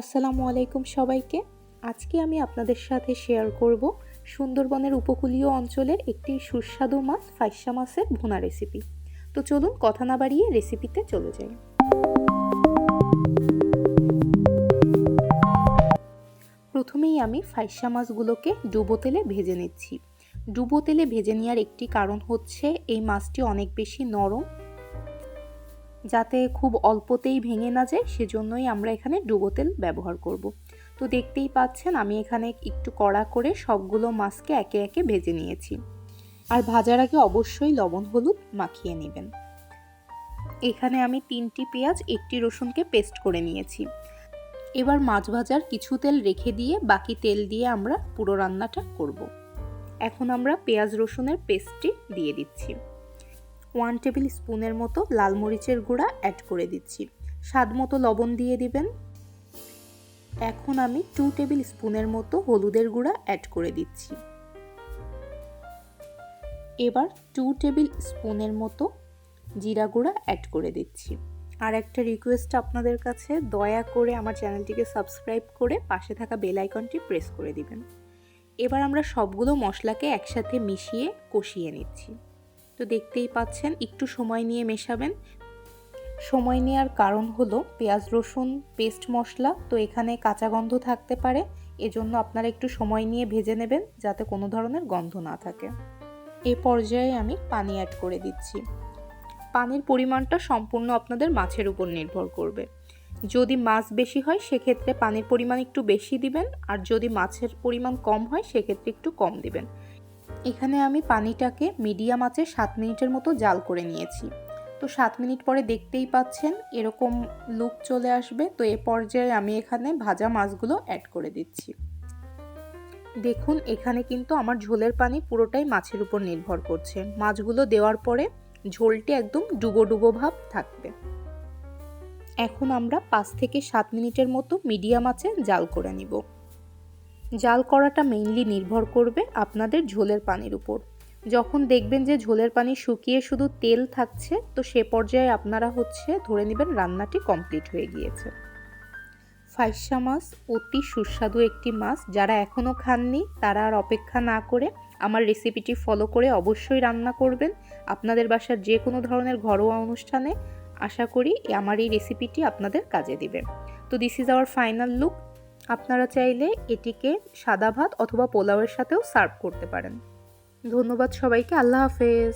আসসালামু আলাইকুম সবাইকে। আজকে আমি আপনাদের সাথে শেয়ার করব সুন্দরবনের উপকূলীয় অঞ্চলের একটি সুস্বাদু মাছ, ফাইসা মাছের ভুনা রেসিপি তো চলুন কথা না বাড়িয়ে রেসিপিতে চলে যাই। প্রথমেই আমি ফাইসা মাছগুলোকে ডুবো তেলে ভেজে নিচ্ছি। ডুবো তেলে ভেজে নেওয়ার একটি কারণ হচ্ছে, এই মাছটি অনেক বেশি নরম যাতে খুব অল্পতেই ভেঙে না যায়, সেজন্যই আমরা এখানে ডুবো তেল ব্যবহার করব। তো দেখতেই পাচ্ছেন, আমি এখানে একটু কড়া করে সবগুলো মাছকে একে একে ভেজে নিয়েছি আর ভাজার আগে অবশ্যই লবণ হলুদ মাখিয়ে নেবেন এখানে আমি তিনটি পেঁয়াজ, একটি রসুনকে পেস্ট করে নিয়েছি এবার মাছ ভাজার কিছু তেল রেখে দিয়ে বাকি তেল দিয়ে আমরা পুরো রান্নাটা করব। এখন আমরা পেঁয়াজ রসুনের পেস্টটি দিয়ে দিচ্ছি ওয়ান টেবিল স্পুনের মতো লাল মরিচের গুঁড়া অ্যাড করে দিচ্ছি। স্বাদ মতো লবণ দিয়ে দিবেন। এখন আমি টু টেবিল স্পুনের মতো হলুদের গুঁড়া অ্যাড করে দিচ্ছি। এবার টু টেবিল স্পুনের মতো জিরা গুঁড়া অ্যাড করে দিচ্ছি। আর একটা রিকোয়েস্ট আপনাদের কাছে, দয়া করে আমার চ্যানেলটিকে সাবস্ক্রাইব করে পাশে থাকা বেল আইকনটি প্রেস করে দিবেন। এবার আমরা সবগুলো মশলাকে একসাথে মিশিয়ে কষিয়ে নিচ্ছি। তো দেখতেই পাচ্ছেন, একটু সময় নিয়ে মেশাবেন। সময় নেওয়ার কারণ হলো পেঁয়াজ, রসুন, পেস্ট মশলা, তো এখানে কাঁচা গন্ধ থাকতে পারে। এজন্য আপনারা একটু সময় নিয়ে ভেজে নেবেন যাতে কোনো ধরনের গন্ধ না থাকে। এ পর্যায়ে আমি পানি অ্যাড করে দিচ্ছি। পানির পরিমাণটা সম্পূর্ণ আপনাদের মাছের উপর নির্ভর করবে। যদি মাছ বেশি হয়, সেক্ষেত্রে পানির পরিমাণ একটু বেশি দিবেন, আর যদি মাছের পরিমাণ কম হয়, সেক্ষেত্রে একটু কম দিবেন। এখানে আমি পানিটাকে মিডিয়াম আঁচে সাত মিনিটের মতো জাল করে নিয়েছি। তো সাত মিনিট পরে দেখতেই পাচ্ছেন এরকম লুক চলে আসবে। তো এ পর্যায়ে আমি এখানে ভাজা মাছগুলো অ্যাড করে দিচ্ছি। দেখুন, এখানে কিন্তু আমার ঝোলের পানি পুরোটাই মাছের উপর নির্ভর করছে। মাছগুলো দেওয়ার পরে ঝোলটি একদম ডুবো ডুবো ভাব থাকবে। এখন আমরা পাঁচ থেকে সাত মিনিটের মতো মিডিয়াম আঁচে জাল করে নিব। জাল করাটা মেইনলি নির্ভর করবে আপনাদের ঝোলের পানির উপর। যখন দেখবেন যে ঝোলের পানি শুকিয়ে শুধু তেল থাকছে, তো সে পর্যায়ে আপনারা হচ্ছে ধরে নেবেন রান্নাটি কমপ্লিট হয়ে গিয়েছে। ফাইসা মাছ অতি সুস্বাদু একটি মাছ, যারা এখনও খাননি, তারা আর অপেক্ষা না করে আমার রেসিপিটি ফলো করে অবশ্যই রান্না করবেন। আপনাদের বাসার যে কোনো ধরনের ঘরোয়া অনুষ্ঠানে আশা করি আমার এই রেসিপিটি আপনাদের কাজে দিবে। তো this is our final look আপনারা চাইলে এটিকে সাদা ভাত অথবা পোলাওয়ের সাথেও সার্ভ করতে পারেন। ধন্যবাদ সবাইকে, আল্লাহ হাফেজ।